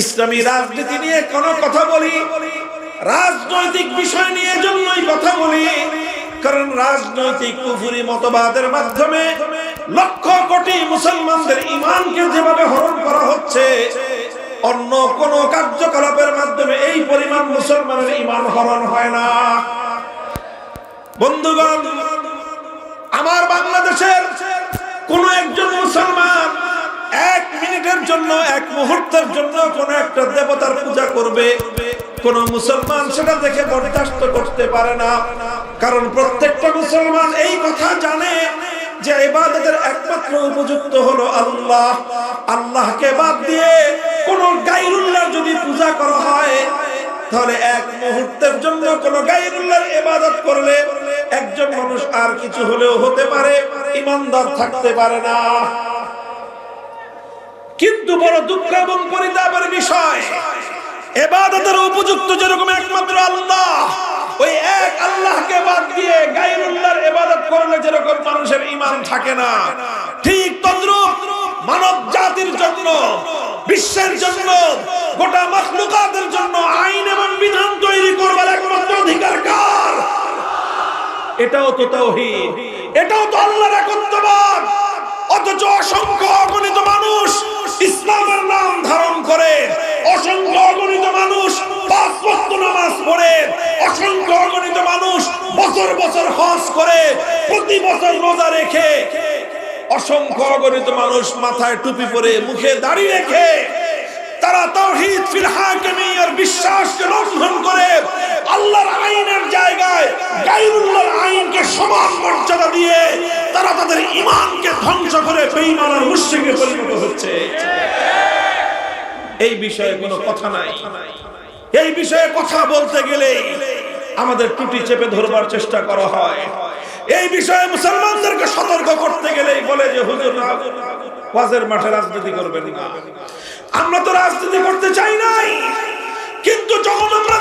ইসলামী রাজনীতি নিয়ে কোন কথা বলি, রাজনৈতিক বিষয় নিয়ে জন্যই কথা বলি, কারণ রাজনৈতিক কুফুরি মতবাদের মাধ্যমে লক্ষ কোটি মুসলমানদের ইমানকে যেভাবে হরণ করা হচ্ছে, অন্য কোন কার্যকলাপের মাধ্যমে এই পরিমাণ মুসলমানের ইমান হরণ হয় না। বন্ধুগণ, আমার বাংলাদেশের কোন একজন মুসলমান এক মিনিটের জন্য, এক মুহূর্তের জন্য কোন একটা দেবতার পূজা করবে। কোন মুসলমান সেটা দেখে বরদাস্ত করতে পারে না। কারণ প্রত্যেকটা মুসলমান এই কথা জানে যে ইবাদতের একমাত্র উপযুক্ত হলো আল্লাহ। আল্লাহকে বাদ দিয়ে কোন গাইরুল্লাহ যদি পূজা করা হয়, তাহলে এক মুহূর্তের জন্য কোন গাইরুল্লাহর ইবাদত করলে একজন মানুষ আর কিছু হলেও হতে পারে, ইমানদার থাকতে পারে না। কিন্তু বড় দুঃখ এবং পরিতাপের বিষয়। এবাদতের উপযুক্ত যেরকম একমাত্র আল্লাহ, ওই এক আল্লাহকে বাদ দিয়ে গায়রুল্লাহর ইবাদত করলে যেরকম মানুষের ঈমান থাকে না। ঠিক তদ্রূপ মানব জাতির জন্য, বিশ্বের জন্য, গোটা মাখলুকাতের জন্য আইন এবং বিধান তৈরি করবার একমাত্র অধিকার কার? এটাও তো তাওহীদ। এটাও তো আল্লাহর একত্ববাদ। অথচ অসংখ্য অগণিত মানুষ ইসলামের নাম ধারণ করে, অসংখ্য অগণিত মানুষ পাঁচ ওয়াক্ত নামাজ পড়ে, অসংখ্য অগণিত মানুষ বছর বছর হজ করে, প্রতি বছর রোজা রেখে, অসংখ্য অগণিত মানুষ মাথায় টুপি পরে, মুখে দাড়ি রেখে, তারা তাওহীদ ফিল হাকিমিয়ার বিশ্বাসকে লঙ্ঘন করে, আল্লাহর আইনের জায়গায় গায়রুল্লাহর আইনকে সমান মর্যাদা দিয়ে তারা তাদের ঈমানকে ধ্বংস করে বেঈমান আর মুশরিকে পরিণত হচ্ছে। এই বিষয়ে কোনো কথা নাই। এই বিষয়ে কথা বলতে গেলে আমাদের টুটি চেপে ধরবার চেষ্টা করা হয়। এই বিষয়ে মুসলমানদেরকে সতর্ক করতে গেলেই বলে যে, হুজুর না ওয়াজের মাঠে রাজনীতি করবেন না। আমরা তো রাজনীতি করতে চাই নাই, কিন্তু যখন আমরা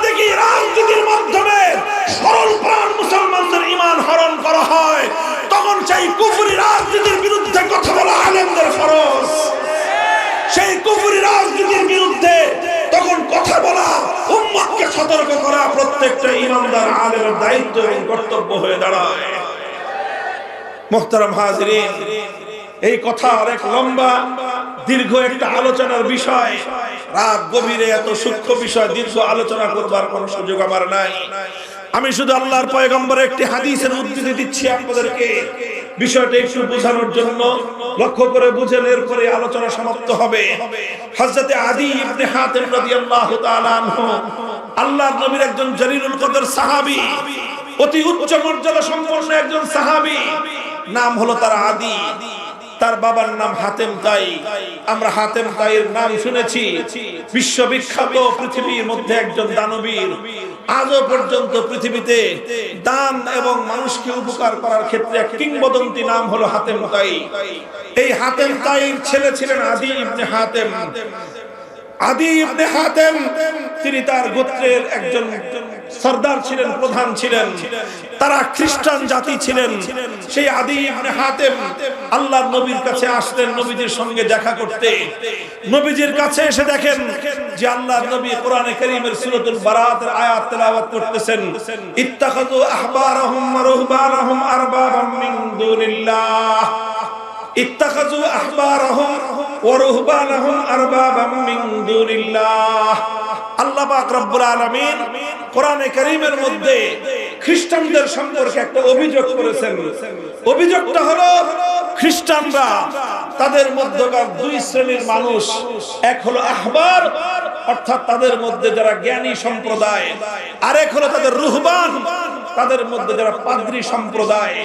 প্রত্যেকটা ইমানদার আলেমের দায়িত্ব এবং কর্তব্য হয়ে দাঁড়ায়। এই কথা অনেক লম্বা, দীর্ঘ একটা আলোচনার বিষয়। রাত গভীরে এত সূক্ষ্ম বিষয়, দীর্ঘ আলোচনা করবার কোন সুযোগ আমার নাই। আমি শুধু আল্লাহর পয়গম্বরের একটি হাদিসের উদ্ধৃতি দিচ্ছি আপনাদেরকে। বিষয়টা একটু বোঝানোর জন্য, লক্ষ্য করে বুঝেন এরপরে আলোচনা সমাপ্ত হবে। হযরতে আদি ইবনে হাতিম রাদিয়াল্লাহু তাআলা আনহু আল্লাহর নবীর একজন জলিলুল কদর সাহাবী, অতি উচ্চ মর্যাদা সম্পন্ন একজন সাহাবী। নাম হলো তার আদি। তার বাবার নাম হাতেম তাই। আমরা হাতেম তাইয়ের নাম শুনেছি। বিশ্ববিখ্যাত পৃথিবীর মধ্যে একজন দানবীর। আজও পর্যন্ত পৃথিবীতে দান এবং মানুষকে উপকার করার ক্ষেত্রে এক কিংবদন্তি নাম হলো হাতেম তাই। এই হাতেম তাইর ছেলে ছিলেন আদি ইবনে হাতেম। আদি ইবনে হাতেম, তিনি তার গোত্রের একজন সর্দার ছিলেন, প্রধান ছিলেন। তারা খ্রিস্টান জাতি ছিলেন। সেই আদি ইবনে হাতেম আল্লাহর নবীর কাছে আসলেন নবীজির সঙ্গে দেখা করতে। নবীজির কাছে এসে দেখেন যে আল্লাহর নবী কোরআনে কারীমের সূরাতুল বারাতের আয়াত তেলাওয়াত করতেছেন। ইত্তাখাযু আহবারাহুম ওয়া রুহবানাহুম আরবাবাম মিন দুনিল্লাহ। ইত্তাখাযু আহবারাহুম অভিযোগ করেছেন। অভিযোগটা হলো, খ্রিস্টানরা তাদের মধ্যকার দুই শ্রেণির মানুষ, এক হলো আহবার, অর্থাৎ তাদের মধ্যে যারা জ্ঞানী সম্প্রদায়, আরেক হলো তাদের রুহবান। তাদের মধ্যে যারা পাদ্রী সম্প্রদায়,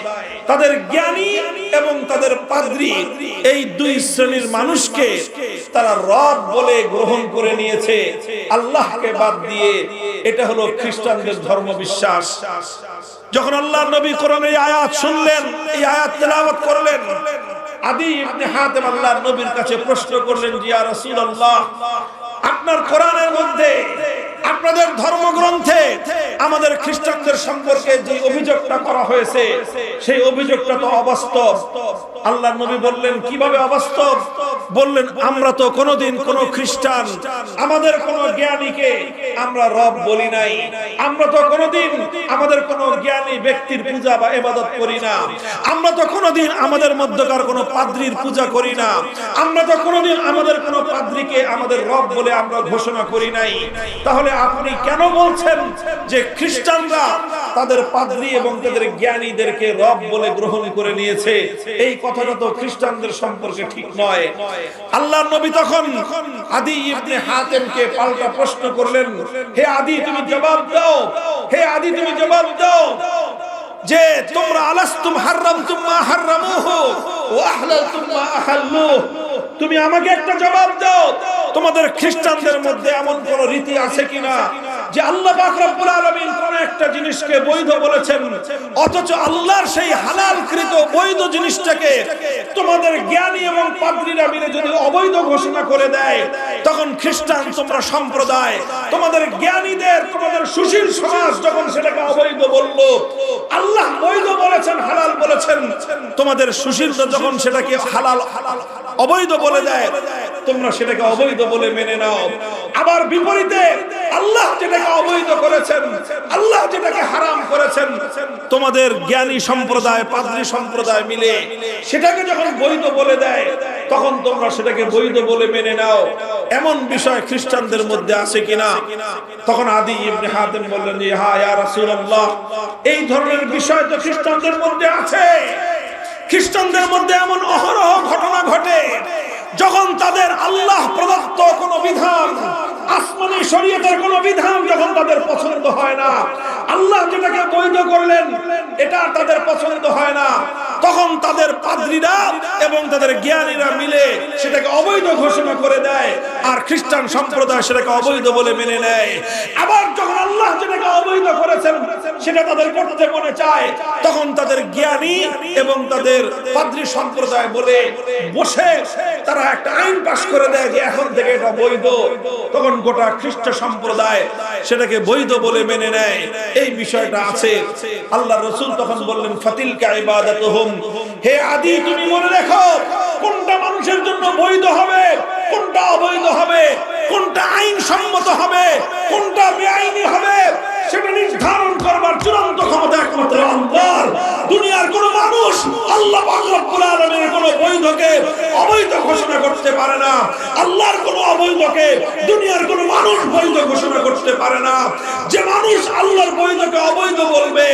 তাদের জ্ঞানী এবং তাদের পাদ্রী, এই দুই শ্রেণির মানুষকে তারা রব বলে গ্রহণ করে নিয়েছে। আল্লাহকে বাদ দিয়ে এটা হলো খ্রিস্টানদের ধর্ম বিশ্বাস যখন আল্লাহ নবী কোরআন এই আয়াত শুনলেন, এই আয়াত তেলাওয়াত করলেন, আদি ইবনে হাতেম আল্লাহর নবীর কাছে প্রশ্ন করলেন, জিয়া রাসূলুল্লাহ, আপনার কোরআনের মধ্যে আপনাদের ধর্মগ্রন্থে আমাদের খ্রিস্টানদের সম্পর্কে যে অভিযোগটা করা হয়েছে, সেই অভিযোগটা তো অবাস্তব। আল্লাহ নবী বললেন, কীভাবে অবাস্তব? বললেন, আমরা তো কোনোদিন কোনো খ্রিস্টান, আমাদের কোনো জ্ঞানীকে আমরা রব বলি নাই। আমরা তো কোনোদিন আমাদের কোনো জ্ঞানী ব্যক্তির পূজা বা এবাদত করি না। আমরা তো কোনোদিন আমাদের মধ্যকার কোনো পাদ্রির পূজা করি না। আমরা তো কোনোদিন আমাদের কোনো পাদ্রিকে আমাদের রব বলে আমরা ঘোষণা করি নাই। তাহলে আপনি কেন বলছেন যে খ্রিস্টানরা তাদের পাদ্রি এবং তাদের জ্ঞানীদেরকে রব বলে গ্রহণ করে নিয়েছে? এই কথাটা তো খ্রিস্টানদের সম্পর্কে ঠিক নয়। আল্লাহ নবী তখন আদি ইবনে হাতেমকে পাল্টা প্রশ্ন করলেন, হে আদি, তুমি জবাব দাও। হে আদি, তুমি জবাব দাও যে তোমরা আলাস্তুম হারামতুম মা হারামুহু ওয়া আহলালতুম মা আহাল্লু তুমি আমাকে একটা জবাব দাও। তোমাদের খ্রিস্টানদের মধ্যে এমন কোন রীতি আছে কিনা যে আল্লাহ রব্বুল আলামিন কোন একটা জিনিসকে বৈধ বলেছেন? অথচ আল্লাহর সেই হালালকৃত বৈধ জিনিসটাকে তোমাদের জ্ঞানী এবং পাদ্রীরা মিলে যদি অবৈধ ঘোষণা করে দেয়, তখন খ্রিস্টান তোমরা সম্প্রদায়, তোমাদের জ্ঞানীদের, তোমাদের সুশীল সমাজ যখন সেটাকে অবৈধ বলল, আল্লাহ বৈধ বলেছেন, হালাল বলেছেন, তোমাদের সুশীলরা যখন সেটাকে হালাল, অবৈধ বলে দেয় তোমরা সেটাকে অবৈধ বলে মেনে নাও। আবার বিপরীতে, আল্লাহ যেটাকে অবৈধ করেছেন, আল্লাহ যেটাকে হারাম করেছেন, তোমাদের জ্ঞানী সম্প্রদায়, পাদ্রী সম্প্রদায় মিলে সেটাকে যখন বৈধ বলে দেয়, তখন তোমরা সেটাকে বৈধ বলে মেনে নাও। এমন বিষয় খ্রিস্টানদের মধ্যে আছে কিনা? তখন আদি ইবনে হাতেম বললেন যে হ্যাঁ ইয়া রাসূলুল্লাহ, এই ধরনের বিষয় তো খ্রিস্টানদের মধ্যে আছে। খ্রিস্টানদের মধ্যে এমন অহরহ ঘটনা ঘটে যখন তাদের আল্লাহ প্রদত্ত কোন বিধান, আসমানি শরীয়তের কোন বিধান যখন তাদের পছন্দ হয় না, আল্লাহ যেটাকে বৈধ করলেন, এটা তাদের পছন্দ হয় না। তখন তাদের পাদ্রীরা এবং তাদের জ্ঞানীরা মিলে সেটাকে অবৈধ ঘোষণা করে দেয়, আর খ্রিস্টান সম্প্রদায় সেটাকে অবৈধ বলে মেনে নেয়। আবার যখন আল্লাহ যেটাকে অবৈধ করেছেন, সেটা তাদের করতে মনে চায়। তখন তাদের জ্ঞানী এবং তাদের পাদ্রী সম্প্রদায় বলে, বসে তারা একটা আইন পাশ করে দেয় যে এখন থেকে এটা বৈধ। তখন গোটা খ্রিস্ট সম্প্রদায় সেটাকে বৈধ বলে মেনে নেয়। এই বিষয়টা আছে। আল্লাহ রসুল তখন বললেন ফাতিল কাইবাদাতুহুম হে আদি, তুমি মনে রেখো, কোনটা মানুষের জন্য বৈধ হবে, কোনটা অবৈধ হবে? কোনটা আইন সম্মত হবে, কোনটা বেআইনি হবে, সেটা নির্ধারণ করবার চূড়ান্ত ক্ষমতা একমাত্র আল্লাহর। দুনিয়ার কোন মানুষ আল্লাহ রব্বুল আলামিনের কোন বৈধকে অবৈধ ঘোষণা করতে পারে না। আল্লাহর কোন অবৈধকে দুনিয়ার কোন মানুষ বৈধ ঘোষণা করতে পারে না। যে মানুষ আল্লাহর বৈধকে অবৈধ বলবে,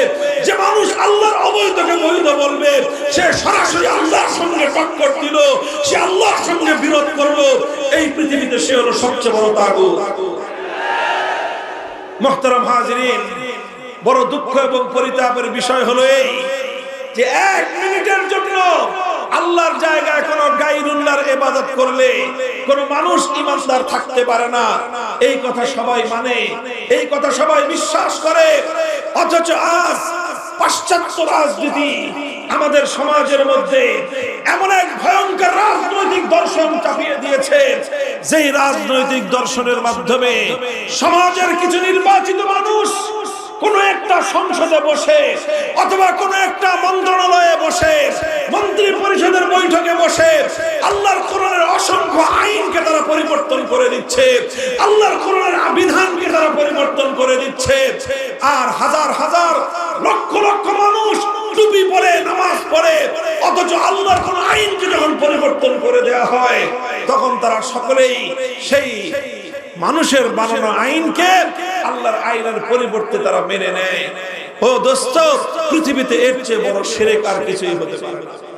যে মানুষ আল্লাহর অবৈধকে বৈধ বলবে, সে সরাসরি আল্লাহর সঙ্গে টক্কর দিল, সে আল্লাহর সঙ্গে বিরোধ করল এই পৃথিবীতে সে হলো সবচেয়ে বড় তাগুত মোহতারাম হাজরিন, বড় দুঃখ এবং পরিতাপের বিষয় হলো এই যে এক মিনিটের জন্য আল্লাহর জায়গায় কোন গাইরুল্লাহর ইবাদত করলে কোন মানুষ ইমানদার থাকতে পারে না। এই কথা সবাই মানে এই কথা সবাই বিশ্বাস করে। রাজনীতি আমাদের সমাজের মধ্যে এমন এক ভয়ঙ্কর রাজনৈতিক দর্শন চাপিয়ে দিয়েছে, যেই রাজনৈতিক দর্শনের মাধ্যমে সমাজের কিছু নির্বাচিত মানুষ কোন একটা সংসদে বসে অথবা কোন একটা মন্ত্রণালয়ে বসে মন্ত্রী পরিষদের বৈঠকে বসে আল্লাহর কোরআনের অসংখ্য আইনকে তারা পরিবর্তন করে দিচ্ছে, আল্লাহর কোরআনের বিধানকে তারা পরিবর্তন করে দিচ্ছে আর হাজার হাজার লক্ষ লক্ষ মানুষ টুপি পরে, নামাজ পড়ে, অথচ আল্লাহর কোন আইনকে যখন পরিবর্তন করে দেয়া হয়, তখন তারা সকলেই সেই মানুষের বানানো আইনকে আল্লাহর আইনের পরিবর্তে তারা মেনে নেয়। ও দোস্ত, পৃথিবীতে এর চেয়ে বড় সেরেক কিছুই হতে পারে না।